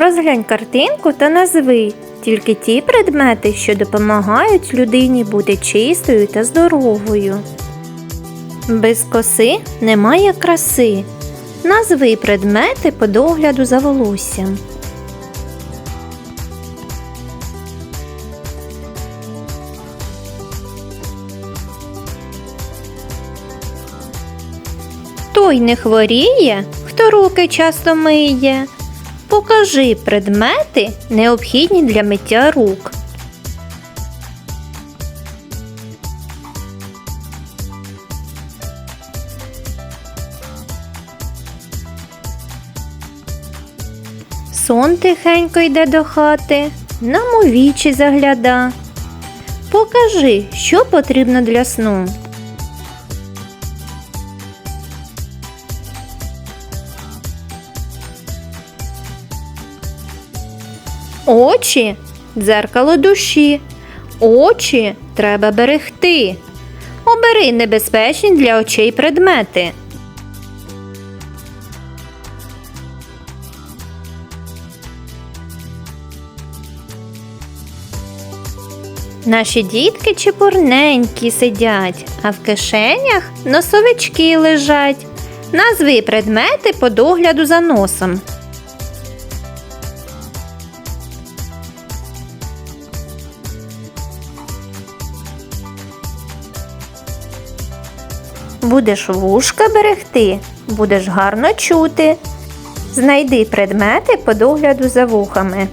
Розглянь картинку та назви тільки ті предмети, що допомагають людині бути чистою та здоровою. Без коси немає краси. Назви предмети по догляду за волоссям. Той не хворіє, хто руки часто миє. Покажи предмети, необхідні для миття рук. Сон тихенько йде до хати, нам у вічі загляда. Покажи, що потрібно для сну. Очі дзеркало душі. Очі треба берегти. Обери небезпечні для очей предмети. Наші дітки чепурненькі сидять, а в кишенях носовички лежать. Назви предмети по догляду за носом. Будеш вушка берегти, будеш гарно чути. Знайди предмети по догляду за вухами.